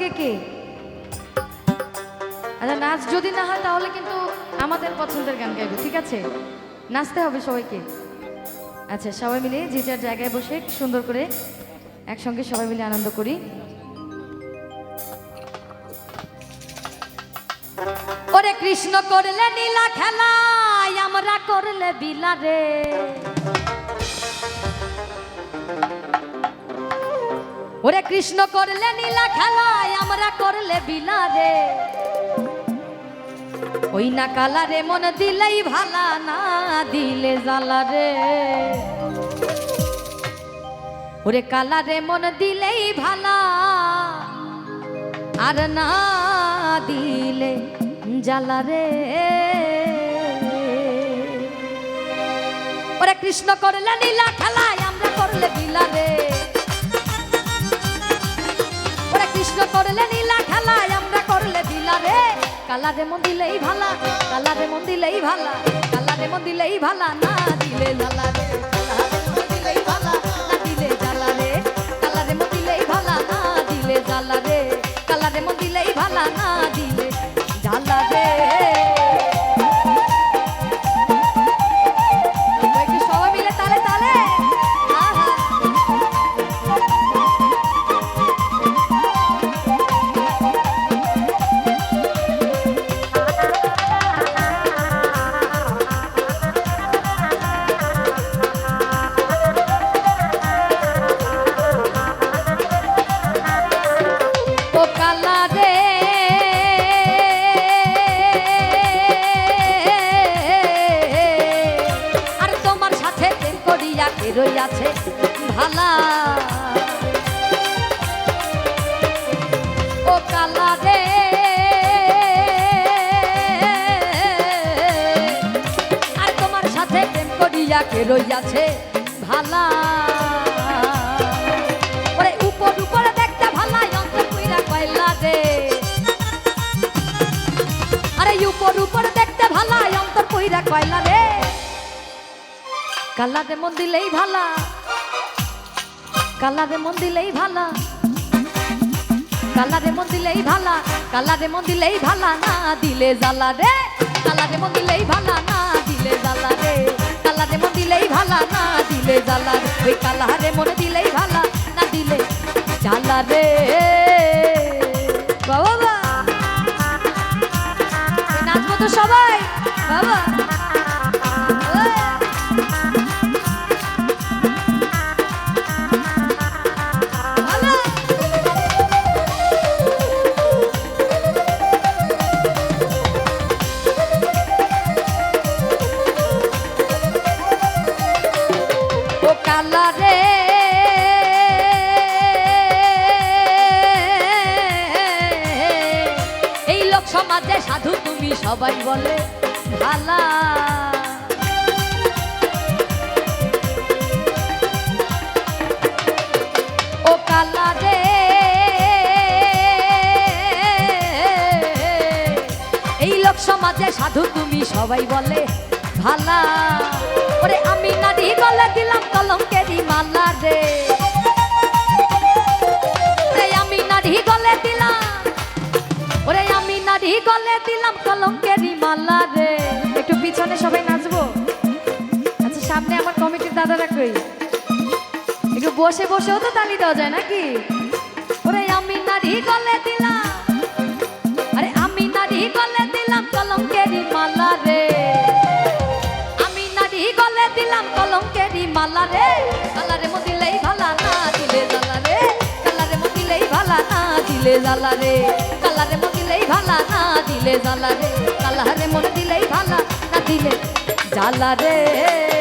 কে কে? আচ্ছা নাচ যদি না হয় তাহলে কিন্তু আমাদের পছন্দের গান গাইবো, ঠিক আছে? নাচতে হবে সবাইকে। আচ্ছা সবাই মিলে যে যার জায়গায় বসে সুন্দর করে একসঙ্গে সবাই মিলে আনন্দ করি। ওরে কৃষ্ণ করলে নীলা খেলায়, আমরা করলে বিলা রে ওরে কৃষ্ণ করলে নীলা খেলায়, আমরা করলে বিলা রে ওই না কালারে মন দিলেই ভালা, না দিলে জ্বালা রে ওরে কালারে মন দিলেই ভালা, আর না দিলে জ্বালা রে ওরে কৃষ্ণ করলে নীলা খেলায়, আমরা করলে বিলা রে করলে নীলা খেলা, আমরা করলে দিলা রে। কালারে মন দিলেই ভালা, কালারে মন দিলেই ভালা, কালারে মন দিলেই ভালা, না দিলে লালা রে। কে রইয়াছে ভালা। উপর উপর দেখতে কইরা কয়লা আরে উপর উপর দেখতে ভালাই অন্তর কইরা কয়লা রে। কাল্লাতে মন দিলেই ভালা। কাল্লাতে মন দিলেই ভালা। কালারে মন দিলেই ভালা, কালারে মন দিলেই ভালা, না দিলে জ্বালা রে। কালারে মন দিলেই ভালা, না দিলে জ্বালা রে। কালারে মন দিলেই ভালা, না দিলে জ্বালা রে। কালারে মন দিলেই ভালা, না দিলে জ্বালা রে। বাবা নাচবো তো সবাই, বাবা। সবাই বলে, ভালা। ও কালা রে এই লোক সমাজে সাধু তুমি সবাই বলে, ভালা। ওরে আমি নারী গলে দিলাম কলঙ্কেরি মালা রে আমি নারী গলে দিলাম, ওরে আমি নারী গলে দিলাম কলঙ্কেরি মালা রে। একটু পিছনে সবাই নাচবো। আচ্ছা সামনে আমার কমিটির দাদারা কই? একটু বসে বসেও তো তালি দেওয়া যায় নাকি? ওরে আমি নারী গলে দিলাম। আরে আমি নারী গলে দিলাম কলঙ্কেরি মালা রে। আমি নারী গলে দিলাম কলঙ্কেরি মালা রে। কালারে মো দিলেই ভালা না দিলে জ্বালা রে। কালারে মো দিলেই ভালা না দিলে জ্বালা রে। মো দিলেই ভালা না দিলে জ্বালা রে কালারে মন দিলেই ভালা না দিলে জ্বালা রে।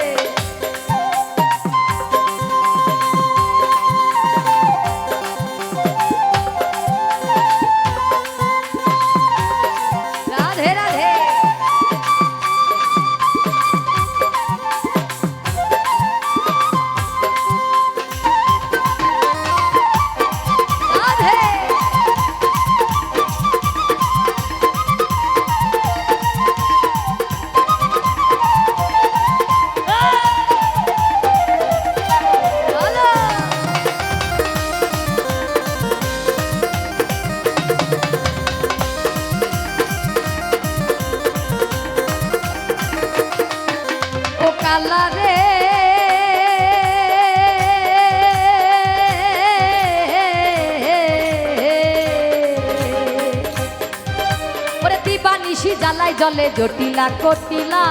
জ্বালাই জলে জটিলা কটিলা।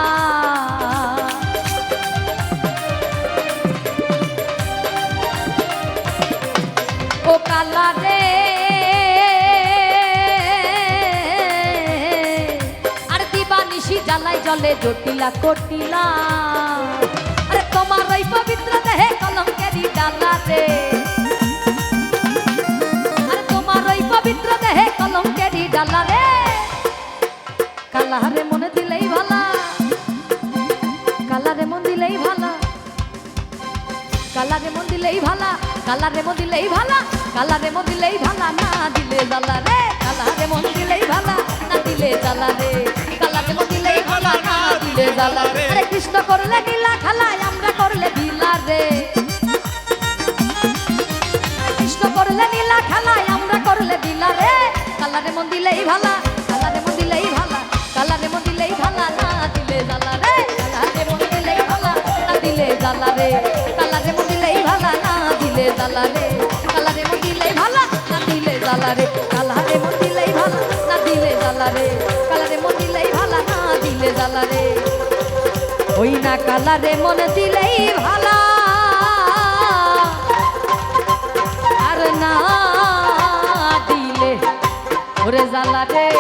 ও কালা রে, আর দিবা নিশি জ্বালাই জলে জটিলা কটিলা। আরে তোমার ওই পবিত্র দেহে কলঙ্কেরি ডালা রে। কালারে মনে দিলেই ভালা। কালারে মন দিলেই ভালা। কালারে মন দিলেই ভালা। কালারে মন দিলেই ভালা। কালারে মন দিলেই ভালা। না দিলে জ্বালা রে। কালারে মন দিলেই ভালা। না দিলে জ্বালা রে। কালারে মন দিলেই ভালা। না দিলে জ্বালা রে। আরে কৃষ্ণ করলে নীলা খালায় আমরা করলে দিলা রে। কৃষ্ণ করলে নীলা খেলায় আমরা করলে দিলা রে। কালারে মন দিলেই ভালা। জ্বালা রে দিলেই ভালা না দিলে জ্বালা রে দিলেই ভালা না দিলে জ্বালা রে দিলেই ভালা না দিলে জ্বালা রে দিলেই ভালা না দিলে জ্বালা রে ওই না কালারে মন দিলেই ভালা, আর না দিলে। ওরে জ্বালা রে